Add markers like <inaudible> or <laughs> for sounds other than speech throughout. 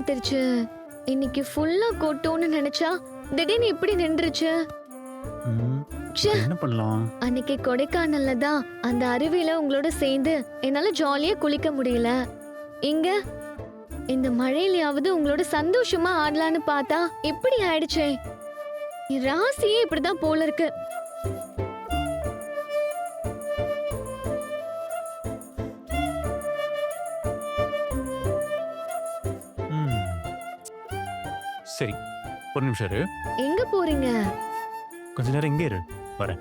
ஏமாத்திருச்சு இன்னைக்கு ஃபுல்லா கொட்டும்னு நினைச்சா திடீர்னு இப்படி நின்றுச்சு. ச்சே. என்ன பண்ணலாம்? அன்னைக்கு கொடைக்கானல்ல தான் அந்த அருவியில உங்களோட சேர்ந்து என்னால ஜாலியா குளிக்க முடியல. இங்க இந்த மழையிலயாவது உங்களோட சந்தோஷமா ஆடலான்னு பார்த்தா இப்படி ஆயிடுச்சே. என் ராசியே இப்படிதான் போல இருக்கு. சரி ஒரு நிமிஷம் இரு. எங்க போறீங்க? கொஞ்ச நேரம் இங்கே இரு. வரேன்.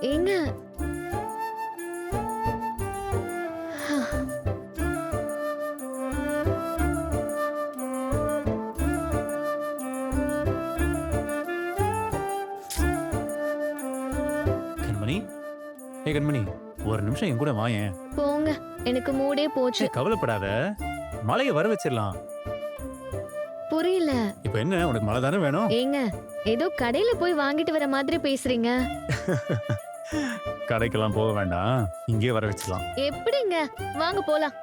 எங்க? கண்மணி. ஏ கண்மணி ஒரு நிமிஷம் என் கூட வாயேன் போங்க. எனக்கு மூடே போச்சு. கவலைப்படாத. மழையை வர வச்சிடலாம். புரியல. இப்போ என்ன உனக்கு மழை தானே வேணும்? ஏங்க ஏதோ கடையில போய் வாங்கிட்டு வர மாதிரி பேசுறீங்க. கடைக்கெல்லாம் போக வேண்டாம். இங்கே வர வச்சிடலாம். எப்படிங்க? வாங்க போலாம்.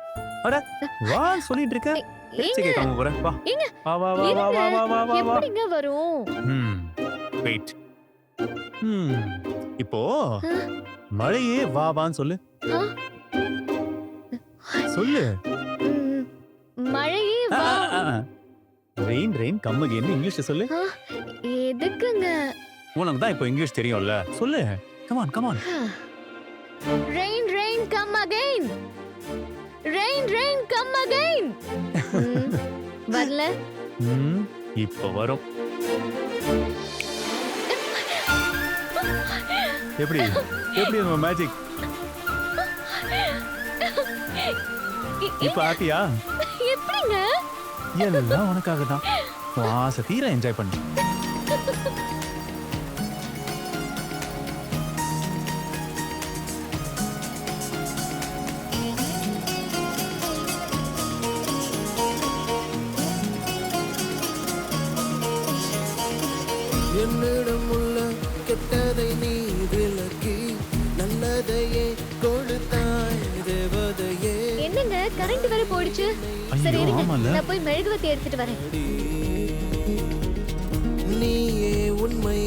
வா சொல்லிட்டு இருக்க? பேச்சு ஏங்க. கேட்காம போறேன். வா. ஏங்க, வா வா வா வா வா வா வா வா வா. எப்படிங்க வரும்? ம் வெயிட் ம் இப்போ? மழையே வா வான்னு சொல்லு? சொல்லு. மழையே வா. ரெயின் ரெயின் கம்மகேன்னு இங்கிலீஷ்ல சொல்லு. எதுக்குங்க? உனக்கு தான் இப்போ இங்கிலீஷ் தெரியும்ல. சொல்லு. Come on come on rain rain come again rain rain come again வரல. இப்போ வரும். எப்படி? எப்படி நம்ம மேஜிக் <laughs> இப்போ எப்படிங்க எல்லாம் உனக்காக தான் உன் ஆசை தீர என்ஜாய் பண்ணு. என்னிடம் உள்ள கெட்டதை நீ விலக்கி நல்லதையே கொடுத்தாய். வேற போயிடுச்சு சரி இருங்க. நான் போய் மெழுகுவத்தி எடுத்துட்டு வரேன். நீயே உண்மை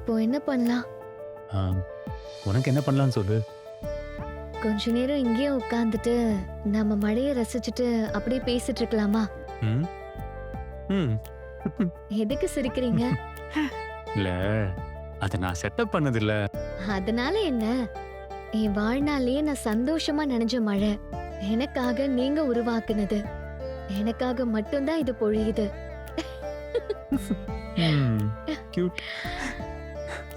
இப்போ என்ன பண்ணலாம்? உனக்கு என்ன பண்ணலாம்னு சொல்லு. கொஞ்ச நேரம் இங்கேயே உட்காந்துட்டு நம்ம மழையை ரசிச்சுட்டு அப்படியே பேசிட்டு இருக்கலாமா? ம்? ம். எதுக்கு சிரிக்கிறீங்க? இல்ல அதை நான் செட்டப் பண்ணதில்ல. அதனால என்ன? என் வாழ்நாளையே நான் சந்தோஷமா நினைஞ்ச மழை. எனக்காக நீங்க உருவாக்குனது. எனக்காக மட்டும்தான் இது பொழியுது. ம்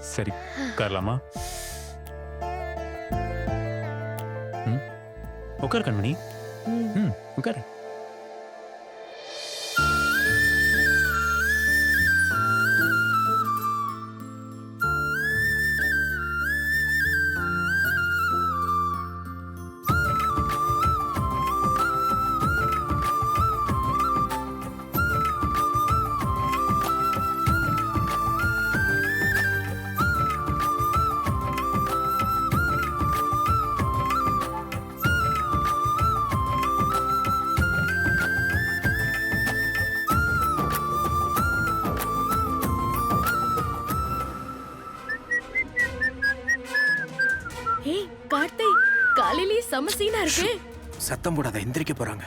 சரி உட்காரலாமா? உட்கார் கண்மணி. ம் உட்கார். ஏய் கார்த்தி காலையிலேயே செம சீனா இருக்கு. சத்தம் போடாத எந்திரிக்க போறாங்க.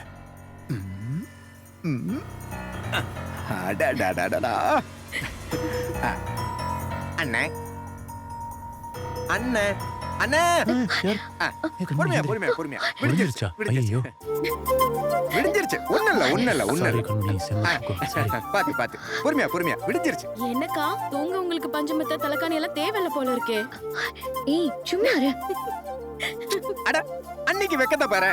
அடடடடடா. அ, அண்ணே. அண்ணே அண்ணே. கண்மணி, பொறுமையா. பொறுமையா பொறுமையா. விடிஞ்சிருச்சா ஐயோ விடிஞ்சிருச்சு. ஒண்ணு இல்ல ஒண்ணு இல்ல ஒண்ணு சாரி இல்ல கண்மணி செம்ம சாரி பாத்து பாத்து. பொறுமையா பொறுமையா. விடிஞ்சிருச்சு. என்னக்கா? தூங்க உங்களுக்கு பஞ்சமத்த தலைக்காணி எல்லாம் தேவையில்ல போல இருக்கே. ஏய் சும்மா இரு. அட அன்னைக்கு வெக்கத்த பாரு.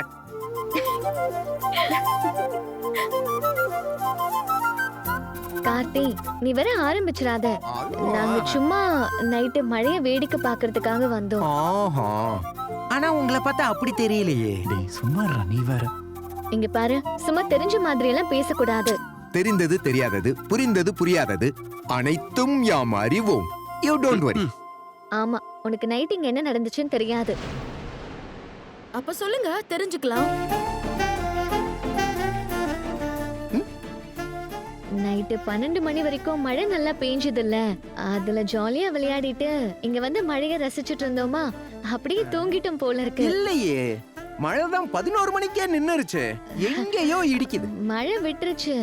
கார்த்தி நீ வர ஆரம்பிச்சிடாத. நாங்க சும்மா நைட்டு மழைய வேடிக்கை பார்க்கறதுக்காக வந்தோம். ஆஹா. ஆனா உங்களை பார்த்தா அப்படி தெரியலையே. டேய் சும்மா இருடா, நீ வேற. இங்க பாரு சும்மா தெரிஞ்ச மாதிரி எல்லாம் பேசக்கூடாது. தெரிந்தது தெரியாதது புரிந்தது புரியாதது அனைத்தும் யாம் அறிவோம். யூ டோன்ட் வரி ஆமா உனக்கு நைட் இங்க என்ன நடந்துச்சுன்னு தெரியாது. அப்ப சொல்லுங்க தெரிஞ்சுக்கலாம். நைட்டு பன்னெண்டு மணி வரைக்கும் மழை நல்லா பெஞ்சது இல்ல அதுல ஜாலியா விளையாடிட்டு இங்க வந்து மழைய ரசிச்சிட்டு இருந்தோமா? அப்படியே தூங்கிட்டோம் போல இருக்கு. இல்லையே. மழைதான் பதினோரு மணிக்கே நின்னுருச்சு. எங்கேயோ இடிக்குது. மழை விட்டுருச்சு.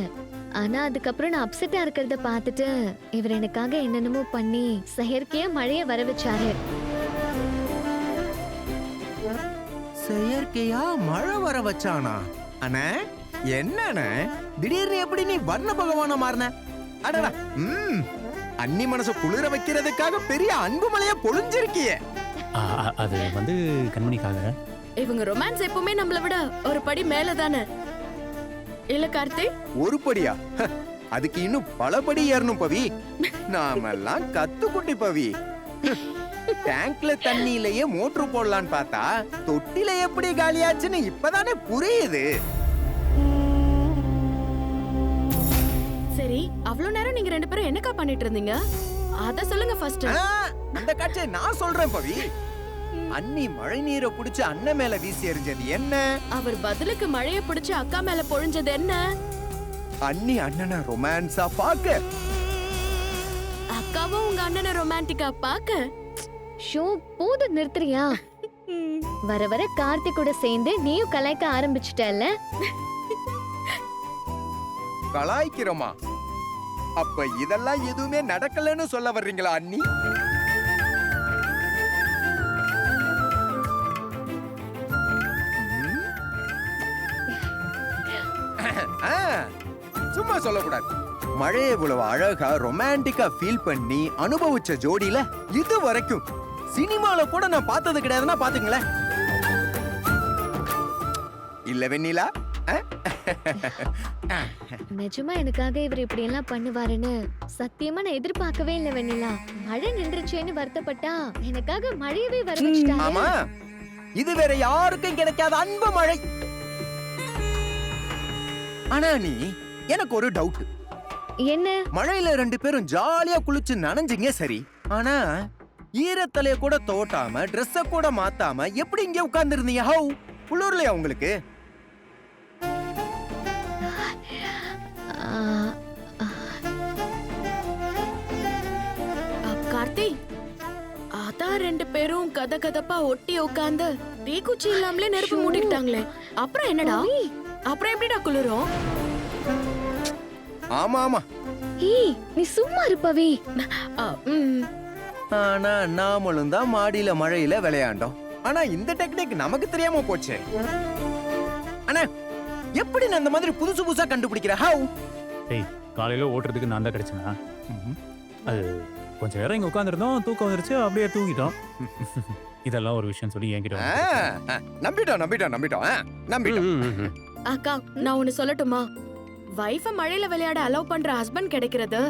ஆனா அதுக்கப்புறம் நான் அப்செட்டா இருக்கிறத பார்த்துட்டு இவர் எனக்காக என்னென்னமோ பண்ணி செயற்கையா மழைய வர வச்சாரு. செயற்கையா மழை வர வச்சானா? அண்ணே என்னண்ணே? திடீர்னு எப்படி நீ வர்ண பகவான மாறின? அடடா ம். அன்னி மனச குளிர வைக்கிறதுக்காக பெரிய அன்பு மலையா பொழிஞ்சிருக்கியே அது வந்து கண்மணிக்காக. இவங்க ரொமான்ஸ் எப்பவுமே நம்மள விட ஒரு படி மேல தானே இல்ல கார்த்தி? ஒரு படியா? அதுக்கு இன்னும் பல படி ஏறணும் பவி. நாமெல்லாம் கத்துக்குட்டி பவி. டேங்க்ல தண்ணியிலேயே மோட்ரு போடலான்னு பார்த்தா தொட்டில எப்படி காலியாச்சுன்னு இப்பதானே புரியுது. சரி அவ்வளவு நேரம் நீங்க ரெண்டு பேரும் என்னக்கா பண்ணிட்டு இருந்தீங்க? அத சொல்லுங்க ஃபர்ஸ்ட் அந்த காட்சியை நான் சொல்றேன் பவி. அண்ணி மழை நீரை புடிச்சு அண்ணன் மேல வீசி எறிஞ்சது என்ன? அவர் பதிலுக்கு மழைய பிடிச்சு அக்கா மேல பொழிஞ்சது என்ன? அண்ணி அண்ணனை ரொமான்ஸா பாக்க. அக்காவும் உங்க அண்ணனை ரொமான்டிக்கா பாக்க. ஷோ போது நிறுத்துறியா? வர வர கார்த்திக் கூட சேர்ந்து நீயும் கலாய்க்க ஆரம்பிச்சிட்டல்ல? கலாய்க்கிறோமா? அப்ப இதெல்லாம் எதுவுமே நடக்கலன்னு சொல்ல வர்றீங்களா அண்ணி சும்மா சொல்லக்கூடாது. மழையை இவ்வளவு அழகா ரொமான்டிக்கா ஃபீல் பண்ணி அனுபவிச்ச ஜோடியில இது வரைக்கும் சினிமால கூட நான் பார்த்தது கிடையாதுன்னா பாத்துங்களேன் இல்ல வெண்ணிலா? நிஜமா எனக்காக இவர் இப்படி எல்லாம் பண்ணுவாருன்னு சத்தியமா நான் எதிர்பார்க்கவே இல்லை வெண்ணிலா. மழை நின்றுச்சேன்னு வருத்தப்பட்டா எனக்காக மழையவே வர வச்சுட்டாரு. ஆமா. இது வேற யாருக்கும் கிடைக்காத அன்பு மழை. ஆனா நீ எனக்கு ஒரு டவுட் என்ன? மழையில ரெண்டு பேரும் ஜாலியா குளிச்சு நனைஞ்சிங்க சரி. ஆனா ஈரத்தலைய கூட தோட்டாம ட்ரெஸ்ஸ கூட மாத்தாம எப்படி இங்க உட்கார்ந்து இருந்தீங்க ஹவு குளிர்லையா உங்களுக்கு கார்த்தி அதான் ரெண்டு பேரும் கத கதப்பா ஒட்டி உட்காந்து தீக்குச்சி இல்லாமலே நெருப்பு மூடிட்டாங்களே. அப்புறம் என்னடா? அப்புறம் எப்படிடா குளிரும்? ஆமா ஆமா. ஏய் நீ சும்மா இருப்பவி. ஆனா நாமளும் தான் மாடியில மழையில விளையாண்டோம். ஆனா இந்த டெக்னிக் நமக்கு தெரியாம போச்சே. அண்ணா எப்படி நான் இந்த மாதிரி புதுசு புதுசா கண்டுபிடிக்கிற? ஹவு டேய் காலையில ஓட்டுறதுக்கு நான் தான் கிடைச்சேனா? அது கொஞ்ச நேரம் இங்க உட்காந்துருந்தோம் தூக்கம் வந்துருச்சு அப்படியே தூங்கிட்டோம். இதெல்லாம் ஒரு விஷயம் சொல்லி என்கிட்ட நம்பிட்டோம் நம்பிட்டோம் நம்பிட்டோம் நம்பிட்டோம். அக்கா நான் ஒண்ணு சொல்லட்டுமா? வைஃப மழையில விளையாட அலோவ் பண்ற ஹஸ்பண்ட் கிடைக்கிறது.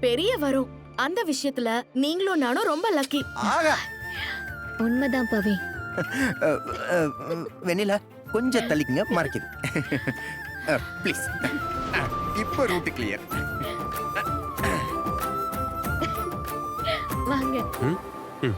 பெரிய வரும். அந்த விஷயத்துல நீங்களும் நானும் ரொம்ப லக்கி ஆகா. உண்மைதான் பவி. வெண்ணிலா கொஞ்சம் தள்ளிக்குங்க மறைக்குது. ப்ளீஸ் இப்போ ரூட் கிளியர் வாங்க. ம், ம்.